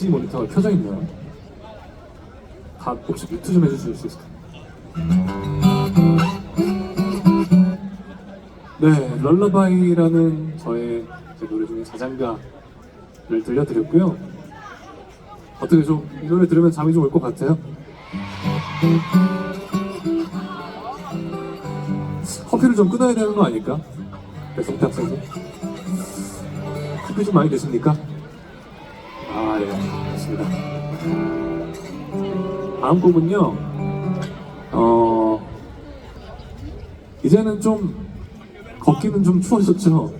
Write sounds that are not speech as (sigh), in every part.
엣지 모니터가 켜져 있나요? 다 혹시 뮤트 좀 해주실 수 있을까요? 네, 럴러바이라는 저의 제 노래 중에 자장가를 들려드렸고요. 어떻게 좀 이 노래 들으면 잠이 좀 올 것 같아요? 커피를 좀 끊어야 되는 거 아닐까? 백성태 학생님? 커피 좀 많이 드십니까? 아, 예, 좋습니다. 다음 곡은요, 어, 이제는 좀, 걷기는 좀 추워졌죠?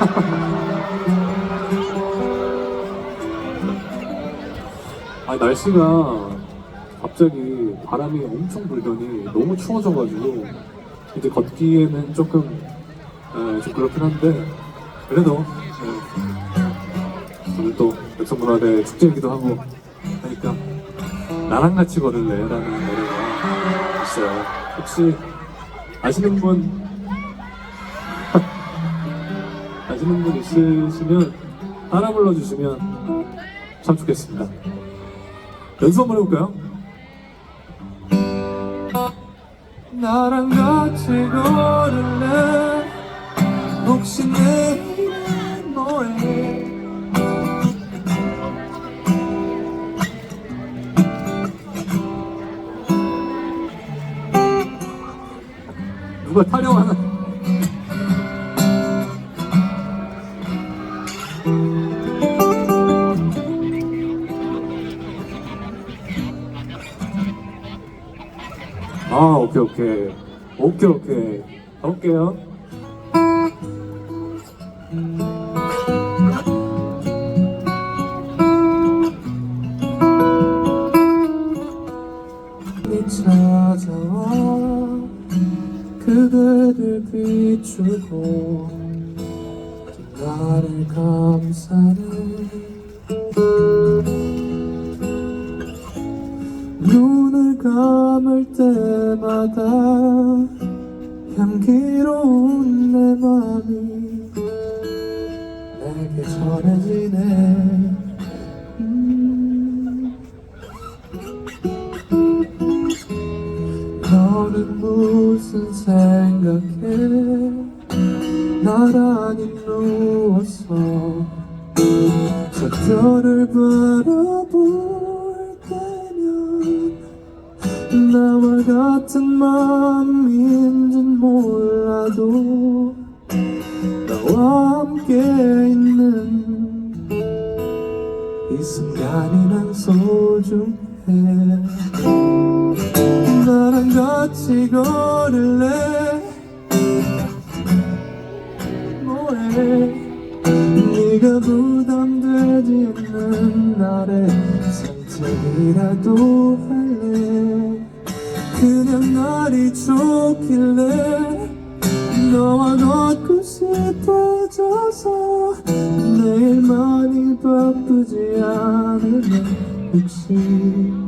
(laughs) 아, 날씨가 갑자기 바람이 엄청 불더니 너무 추워져가지고, 이제 걷기에는 조금, 에, 좀 그렇긴 한데, 그래도, 예, 오늘 또 백성문화대 축제이기도 하고 하니까 나랑 같이 걸을래라는 노래가 있어요. 혹시 아시는 분 아시는 분 있으시면 따라 불러주시면 참 좋겠습니다. 연습 한번 해볼까요? 나랑 같이 걸을래 혹시 내 누가 타령하나? 아 오케이 오케이 오케이 오케이 가볼게요 나를 감싸네 눈을 감을 때마다 향기로운 내 맘이 내게 전해지네 음. 너는 무슨 생각해 나란히 누워서 저 별을 바라볼 때면 나와 같은 마음인진 몰라도 나와 함께 있는 이 순간이 난 소중해. 나랑 같이 걸을래 네가 부담되지 않는 날에 산책이라도 할래? 그냥 날이 좋길래 너와 걷고 싶어져서 내일만이 바쁘지 않으면 혹시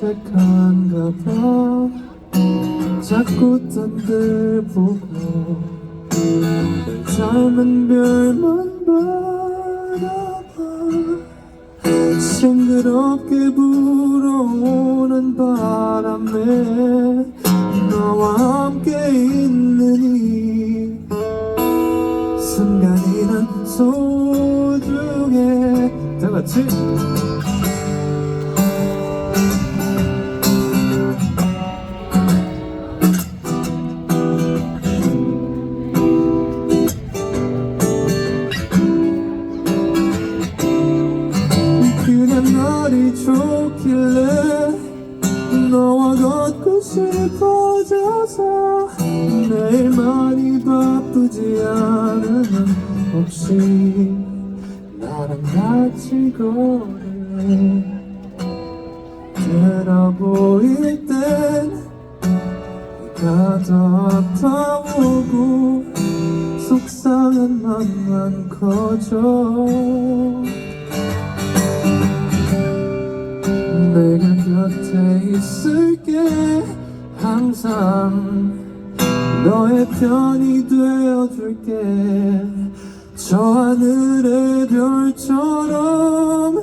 어색한가 봐. 자꾸 딴들 보고 늘 삶은 별만 바라봐. 싱그럽게 불어오는 바람에 너와 함께 있는 이 순간이 난 소중해. 다 같이 날이 좋길래 너와 걷고 싶어져서 내일만이 바쁘지 않으면 혹시 나랑 같이 걸을래. 들어 보일 땐더 아파오고 속상한 맘만 커져 내가 곁에 있을게. 항상 너의 편이 되어줄게. 저 하늘의 별처럼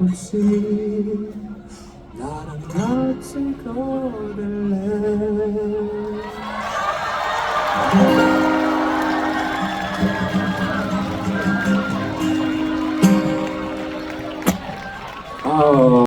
혹시 나랑 같이 걸을